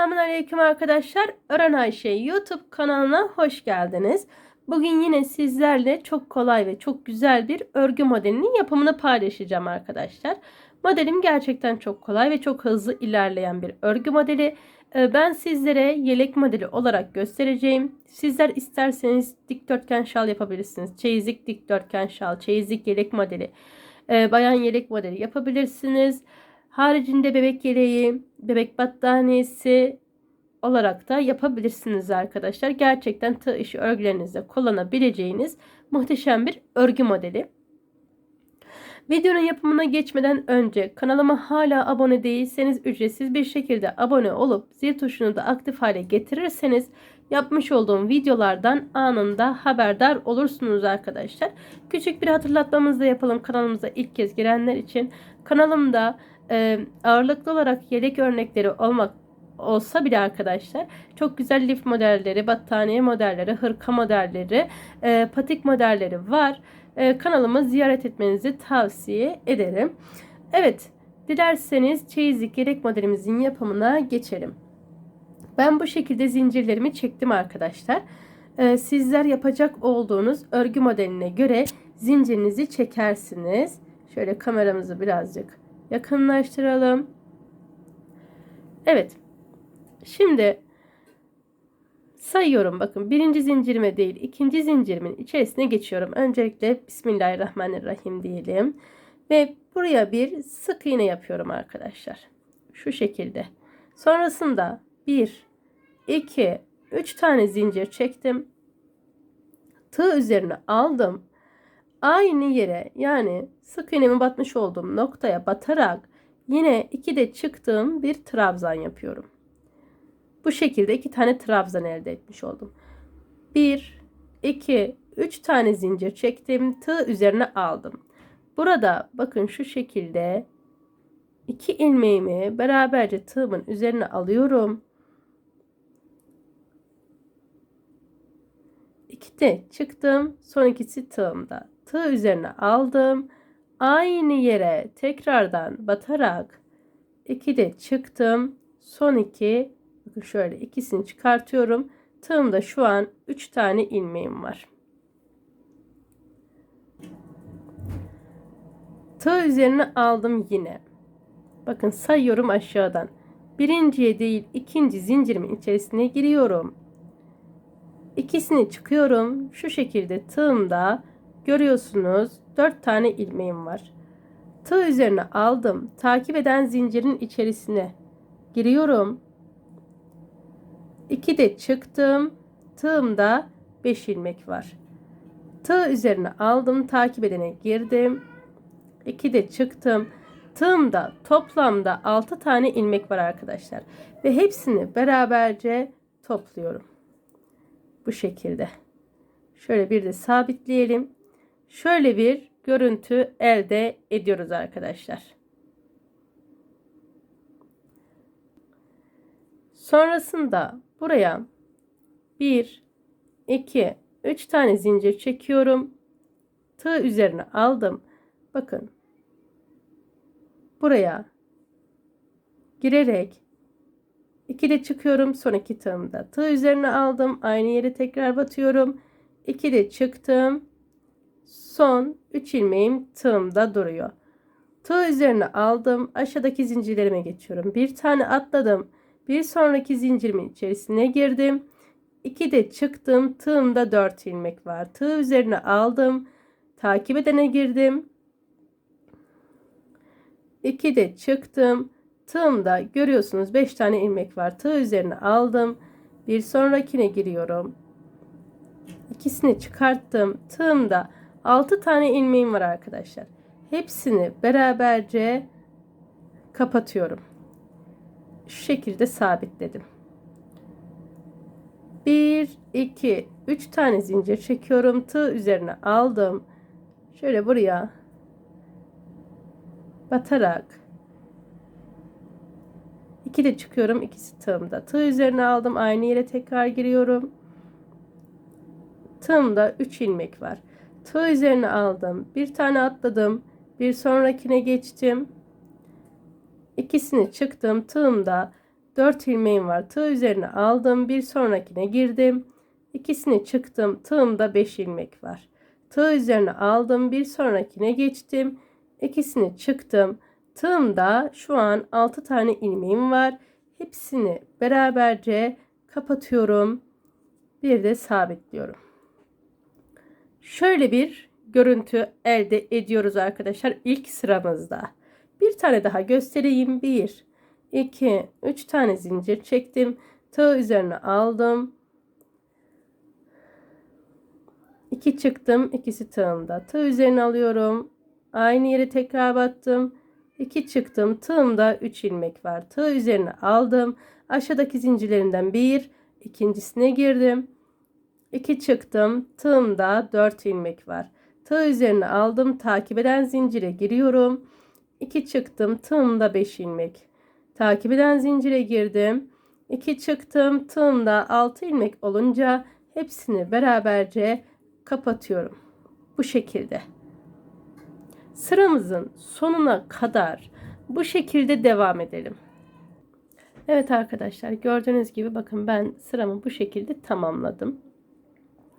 Selamun Aleyküm arkadaşlar. Öğren Ayşe YouTube kanalına hoş geldiniz. Bugün yine sizlerle çok kolay ve çok güzel bir örgü modelinin yapımını paylaşacağım arkadaşlar. Modelim gerçekten çok kolay ve çok hızlı ilerleyen bir örgü modeli. Ee, Ben sizlere yelek modeli olarak göstereceğim. Sizler isterseniz dikdörtgen şal yapabilirsiniz. Çeyizlik dikdörtgen şal, çeyizlik yelek modeli, e, bayan yelek modeli yapabilirsiniz. Haricinde bebek yeleği, bebek battaniyesi olarak da yapabilirsiniz arkadaşlar. Gerçekten tığ işi örgülerinizde kullanabileceğiniz muhteşem bir örgü modeli. Videonun yapımına geçmeden önce kanalıma hala abone değilseniz ücretsiz bir şekilde abone olup zil tuşunu da aktif hale getirirseniz yapmış olduğum videolardan anında haberdar olursunuz arkadaşlar. Küçük bir hatırlatmamızı da yapalım kanalımıza ilk kez girenler için. Kanalımda e, ağırlıklı olarak yelek örnekleri olmak olsa bile arkadaşlar çok güzel lif modelleri, battaniye modelleri, hırka modelleri, e, patik modelleri var. E, kanalımı ziyaret etmenizi tavsiye ederim. Evet, dilerseniz çeyizlik yelek modelimizin yapımına geçelim. Ben bu şekilde zincirlerimi çektim arkadaşlar. E, sizler yapacak olduğunuz örgü modeline göre zincirinizi çekersiniz. Şöyle kameramızı birazcık yakınlaştıralım. Evet. Şimdi sayıyorum bakın birinci zincirime değil ikinci zincirimin içerisine geçiyorum. Öncelikle Bismillahirrahmanirrahim diyelim. Ve buraya bir sık iğne yapıyorum arkadaşlar. Şu şekilde. Sonrasında 1, 2, 3 tane zincir çektim. Tığ üzerine aldım. Aynı yere yani sık iğnemin batmış olduğum noktaya batarak yine iki de çıktığım bir trabzan yapıyorum. Bu şekilde iki tane trabzan elde etmiş oldum. 1, 2, 3 tane zincir çektim. Tığ üzerine aldım. Burada bakın şu şekilde iki ilmeğimi beraberce tığımın üzerine alıyorum. İki de çıktım. Son ikisi tığımda. Tığ üzerine aldım. Aynı yere tekrardan batarak iki de çıktım. Son iki bakın şöyle ikisini çıkartıyorum. Tığımda şu an 3 tane ilmeğim var. Tığ üzerine aldım yine. Bakın sayıyorum aşağıdan. Birinciye değil ikinci zincirimin içerisine giriyorum. İkisini çıkıyorum. Şu şekilde tığımda görüyorsunuz 4 tane ilmeğim var. Tığ üzerine aldım. Takip eden zincirin içerisine giriyorum. 2 de çıktım. Tığımda 5 ilmek var. Tığ üzerine aldım. Takip edene girdim. 2 de çıktım. Tığımda toplamda 6 tane ilmek var arkadaşlar. Ve hepsini beraberce topluyorum. Bu şekilde. Şöyle bir de sabitleyelim. Şöyle bir görüntü elde ediyoruz arkadaşlar. Sonrasında buraya 1 2 3 tane zincir çekiyorum. Tığ üzerine aldım. Bakın. Buraya girerek 2 de çıkıyorum. Son iki tığımda. Tığ üzerine aldım. Aynı yere tekrar batıyorum. 2 de çıktım. Son 3 ilmeğim tığımda duruyor. Tığ üzerine aldım. Aşağıdaki zincirlerime geçiyorum. Bir tane atladım. Bir sonraki zincirimin içerisine girdim. 2 de çıktım. Tığımda 4 ilmek var. Tığ üzerine aldım. Takip edene girdim. 2 de çıktım. Tığımda görüyorsunuz 5 tane ilmek var. Tığ üzerine aldım. Bir sonrakine giriyorum. İkisini çıkarttım. Tığımda 6 tane ilmeğim var arkadaşlar. Hepsini beraberce kapatıyorum. Şu şekilde sabitledim. 1 2 3 tane zincir çekiyorum. Tığ üzerine aldım. Şöyle buraya batarak 2 de çıkıyorum. ikisi tığımda. Tığ üzerine aldım. Aynı yere tekrar giriyorum. Tığımda 3 ilmek var. Tığ üzerine aldım. Bir tane atladım. Bir sonrakine geçtim. İkisini çıktım. Tığımda 4 ilmeğim var. Tığ üzerine aldım. Bir sonrakine girdim. İkisini çıktım. Tığımda 5 ilmek var. Tığ üzerine aldım. Bir sonrakine geçtim. İkisini çıktım. Tığımda şu an 6 tane ilmeğim var. Hepsini beraberce kapatıyorum. Bir de sabitliyorum. Şöyle bir görüntü elde ediyoruz arkadaşlar ilk sıramızda. Bir tane daha göstereyim. 1 2 3 tane zincir çektim. Tığ üzerine aldım. 2 çıktım. ikisi tığımda. Tığ üzerine alıyorum. Aynı yere tekrar battım. 2 çıktım. Tığımda 3 ilmek var. Tığ üzerine aldım. Aşağıdaki zincirlerinden bir, ikincisine girdim. 2 çıktım. Tığımda 4 ilmek var. Tığ üzerine aldım. Takip eden zincire giriyorum. 2 çıktım. Tığımda 5 ilmek. Takip eden zincire girdim. 2 çıktım. Tığımda 6 ilmek olunca hepsini beraberce kapatıyorum. Bu şekilde. Sıramızın sonuna kadar bu şekilde devam edelim. Evet arkadaşlar gördüğünüz gibi bakın ben sıramı bu şekilde tamamladım.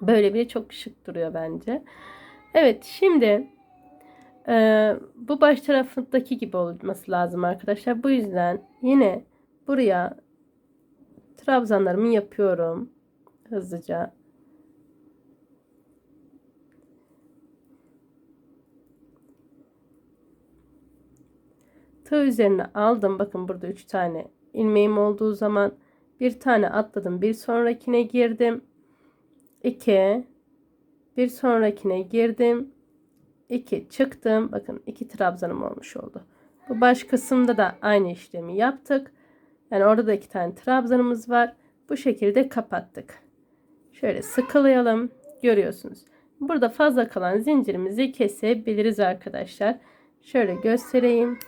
Böyle bile çok şık duruyor bence. Evet şimdi e, bu baş tarafındaki gibi olması lazım arkadaşlar. Bu yüzden yine buraya trabzanlarımı yapıyorum hızlıca. Tığ üzerine aldım. Bakın burada 3 tane ilmeğim olduğu zaman bir tane atladım. Bir sonrakine girdim. 2 bir sonrakine girdim. 2 çıktım. Bakın 2 trabzanım olmuş oldu. Bu baş kısımda da aynı işlemi yaptık. Yani orada da iki tane trabzanımız var. Bu şekilde kapattık. Şöyle sıkılayalım. Görüyorsunuz. Burada fazla kalan zincirimizi kesebiliriz arkadaşlar. Şöyle göstereyim.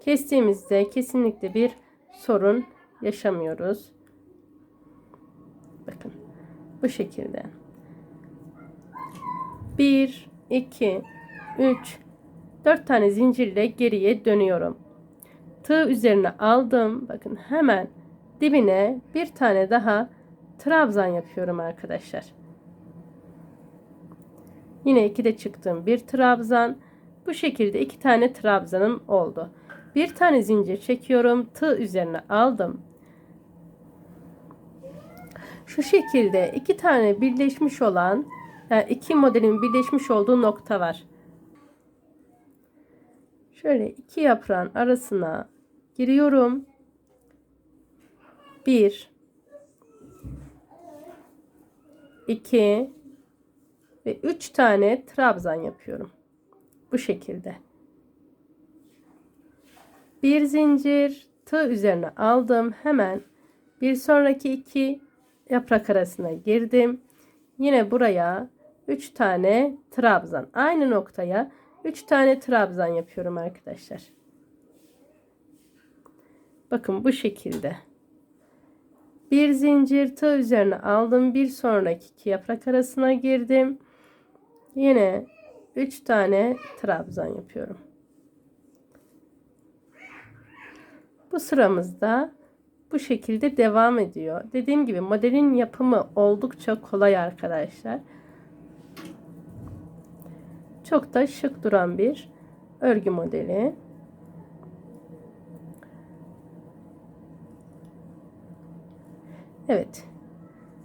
Kestiğimizde kesinlikle bir sorun yaşamıyoruz. Bu şekilde. 1 2 3 4 tane zincirle geriye dönüyorum. Tığ üzerine aldım. Bakın hemen dibine bir tane daha trabzan yapıyorum arkadaşlar. Yine iki de çıktım. Bir trabzan. Bu şekilde iki tane trabzanım oldu. Bir tane zincir çekiyorum. Tığ üzerine aldım. Şu şekilde iki tane birleşmiş olan yani iki modelin birleşmiş olduğu nokta var. Şöyle iki yaprağın arasına giriyorum. Bir, iki ve üç tane trabzan yapıyorum. Bu şekilde. Bir zincir tığ üzerine aldım. Hemen bir sonraki iki yaprak arasına girdim. Yine buraya 3 tane trabzan. Aynı noktaya 3 tane trabzan yapıyorum arkadaşlar. Bakın bu şekilde. Bir zincir tığ üzerine aldım. Bir sonraki iki yaprak arasına girdim. Yine 3 tane trabzan yapıyorum. Bu sıramızda bu şekilde devam ediyor. Dediğim gibi modelin yapımı oldukça kolay arkadaşlar. Çok da şık duran bir örgü modeli. Evet.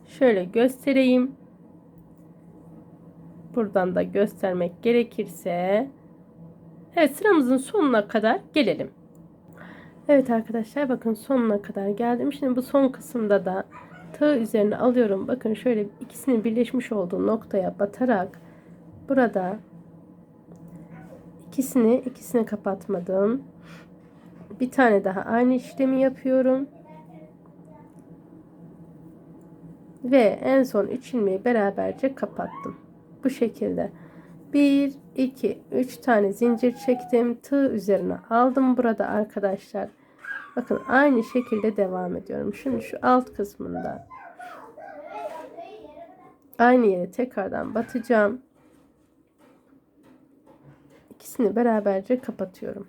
Şöyle göstereyim. Buradan da göstermek gerekirse. Evet sıramızın sonuna kadar gelelim. Evet arkadaşlar bakın sonuna kadar geldim. Şimdi bu son kısımda da tığ üzerine alıyorum. Bakın şöyle ikisinin birleşmiş olduğu noktaya batarak burada ikisini ikisini kapatmadım. Bir tane daha aynı işlemi yapıyorum. Ve en son üç ilmeği beraberce kapattım. Bu şekilde. 1 2 3 tane zincir çektim. Tığ üzerine aldım burada arkadaşlar. Bakın aynı şekilde devam ediyorum. Şimdi şu alt kısmında aynı yere tekrardan batacağım. İkisini beraberce kapatıyorum.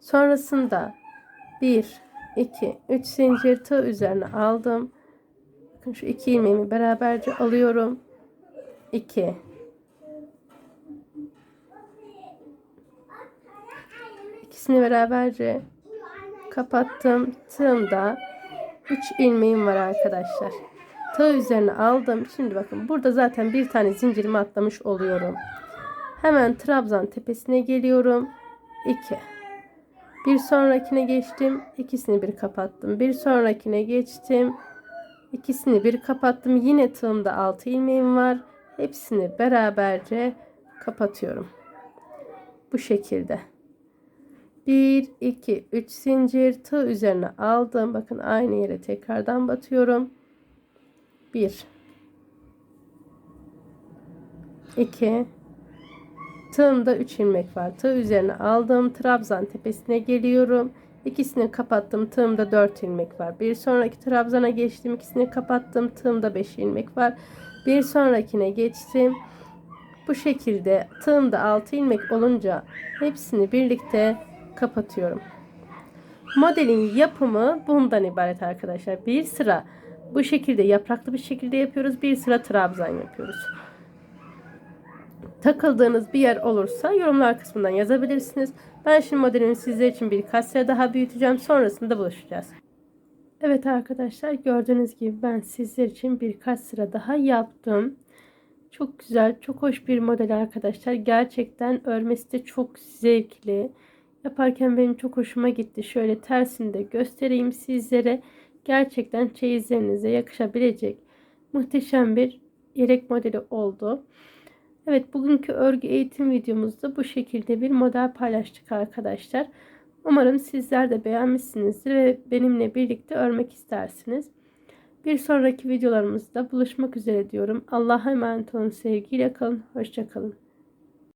Sonrasında 1 2 3 zincir tığ üzerine aldım. Bakın şu iki ilmeğimi beraberce alıyorum. 2 İkisini beraberce kapattım. Tığımda 3 ilmeğim var arkadaşlar. Tığ üzerine aldım. Şimdi bakın burada zaten bir tane zincirimi atlamış oluyorum. Hemen trabzan tepesine geliyorum. 2 bir sonrakine geçtim. ikisini bir kapattım. Bir sonrakine geçtim. ikisini bir kapattım. Yine tığımda 6 ilmeğim var. Hepsini beraberce kapatıyorum. Bu şekilde. 1 2 3 zincir tığ üzerine aldım. Bakın aynı yere tekrardan batıyorum. 1 2 Tığımda 3 ilmek var. Tığ üzerine aldım. Trabzan tepesine geliyorum. İkisini kapattım. Tığımda 4 ilmek var. Bir sonraki trabzana geçtim. İkisini kapattım. Tığımda 5 ilmek var. Bir sonrakine geçtim. Bu şekilde tığımda 6 ilmek olunca hepsini birlikte kapatıyorum. Modelin yapımı bundan ibaret arkadaşlar. Bir sıra bu şekilde yapraklı bir şekilde yapıyoruz. Bir sıra trabzan yapıyoruz takıldığınız bir yer olursa yorumlar kısmından yazabilirsiniz. Ben şimdi modelimi sizler için birkaç sıra daha büyüteceğim. Sonrasında buluşacağız. Evet arkadaşlar gördüğünüz gibi ben sizler için birkaç sıra daha yaptım. Çok güzel, çok hoş bir model arkadaşlar. Gerçekten örmesi de çok zevkli. Yaparken benim çok hoşuma gitti. Şöyle tersini de göstereyim sizlere. Gerçekten çeyizlerinize yakışabilecek muhteşem bir yelek modeli oldu. Evet bugünkü örgü eğitim videomuzda bu şekilde bir model paylaştık arkadaşlar. Umarım sizler de beğenmişsinizdir ve benimle birlikte örmek istersiniz. Bir sonraki videolarımızda buluşmak üzere diyorum. Allah'a emanet olun sevgiyle kalın. Hoşçakalın.